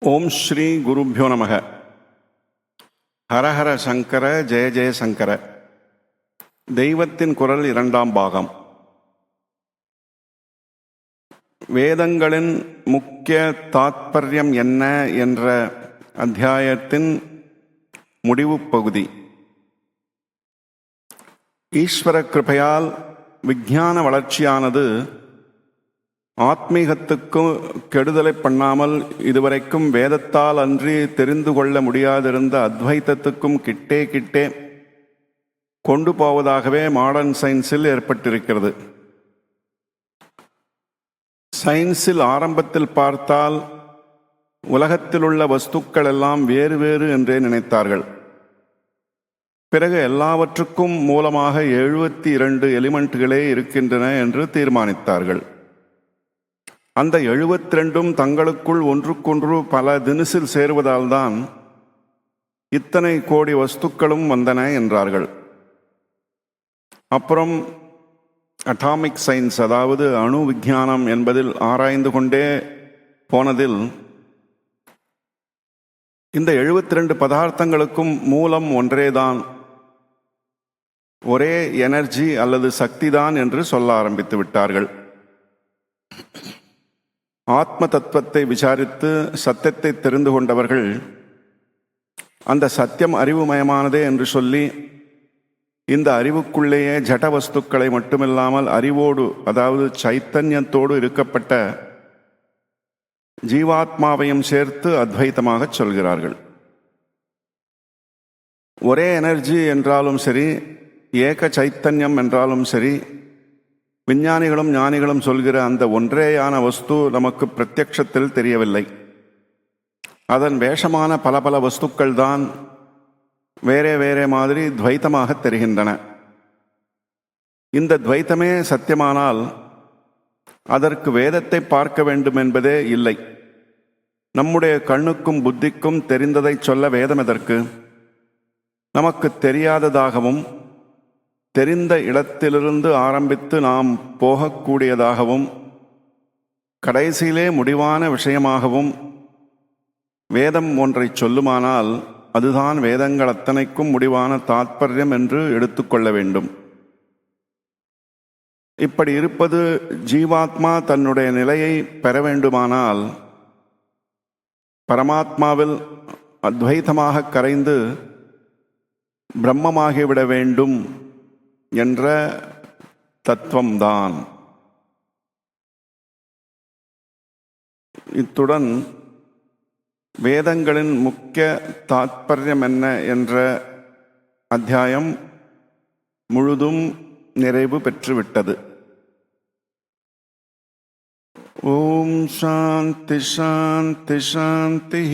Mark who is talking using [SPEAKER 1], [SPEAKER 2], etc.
[SPEAKER 1] ஓம் ஸ்ரீ குருபியோ நமக. ஹரஹர சங்கர ஜெய ஜெய சங்கர. தெய்வத்தின் குரல் இரண்டாம் பாகம். வேதங்களின் முக்கிய தாத்பரியம் என்ன என்ற அத்தியாயத்தின் முடிவு பகுதி. ஈஸ்வர கிருபையால் விஞ்ஞான வளர்ச்சியானது ஆத்மீகத்துக்கும் கெடுதலை பண்ணாமல் இதுவரைக்கும் வேதத்தால் அன்றி தெரிந்து கொள்ள முடியாதிருந்த அத்வைத்தத்துக்கும் கிட்டே கிட்டே கொண்டு போவதாகவே மாடர்ன் சயின்ஸில் ஏற்பட்டிருக்கிறது. சயின்ஸில் ஆரம்பத்தில் பார்த்தால் உலகத்தில் உள்ள வஸ்துக்கள் எல்லாம் வேறு வேறு என்றே நினைத்தார்கள். பிறகு எல்லாவற்றுக்கும் மூலமாக எழுபத்தி இரண்டு எலிமெண்ட்டுகளே இருக்கின்றன என்று தீர்மானித்தார்கள். அந்த எழுபத்தி ரெண்டும் தங்களுக்குள் ஒன்றுக்கொன்று பல தினசில் சேருவதால் தான் இத்தனை கோடி வஸ்துக்களும் வந்தன என்றார்கள். அப்புறம் அட்டாமிக் சயின்ஸ் அதாவது அணு விஞ்ஞானம் என்பதில் ஆராய்ந்து கொண்டே போனதில் இந்த எழுபத்தி ரெண்டு பதார்த்தங்களுக்கும் மூலம் ஒன்றேதான் ஒரே எனர்ஜி அல்லது சக்திதான் என்று சொல்ல ஆரம்பித்து விட்டார்கள். ஆத்ம தத்துவத்தை விசாரித்து சத்தியத்தை தெரிந்து கொண்டவர்கள் அந்த சத்தியம் அறிவுமயமானதே என்று சொல்லி இந்த அறிவுக்குள்ளேயே ஜட வஸ்துக்களை மட்டுமில்லாமல் அறிவோடு அதாவது சைத்தன்யத்தோடு இருக்கப்பட்ட ஜீவாத்மாவையும் சேர்த்து அத்வைத்தமாக சொல்கிறார்கள். ஒரே எனர்ஜி என்றாலும் சரி ஏக சைத்தன்யம் என்றாலும் சரி விஞ்ஞானிகளும் ஞானிகளும் சொல்கிற அந்த ஒன்றேயான வஸ்து நமக்கு பிரத்யக்ஷத்தில் தெரியவில்லை. அதன் வேஷமான பல பல வஸ்துக்கள் தான் வேறே வேறே மாதிரி துவைத்தமாக தெரிகின்றன. இந்த துவைத்தமே சத்தியமானால் அதற்கு வேதத்தை பார்க்க வேண்டும் என்பதே இல்லை. நம்முடைய கண்ணுக்கும் புத்திக்கும் தெரிந்ததை சொல்ல வேதம் எதற்கு? நமக்கு தெரியாததாகவும் தெரிந்த இடத்திலிருந்து ஆரம்பித்து நாம் போகக்கூடியதாகவும் கடைசியிலே முடிவான விஷயமாகவும் வேதம் ஒன்றை சொல்லுமானால் அதுதான் வேதங்கள் அத்தனைக்கும் முடிவான தாத்பரியம் என்று எடுத்துக்கொள்ள வேண்டும். இப்படி இருப்பது ஜீவாத்மா தன்னுடைய நிலையை பெற வேண்டுமானால் பரமாத்மாவில் அத்வைதமாக கரைந்து பிரம்மமாகிவிட வேண்டும் என்ற தத்துவம்தான். இத்துடன் வேதங்களின் முக்கிய தாத்பரியம் என்ன என்ற அத்தியாயம் முழுதும் நிறைவு பெற்றுவிட்டது. ஓம் சாந்தி சாந்தி சாந்தி.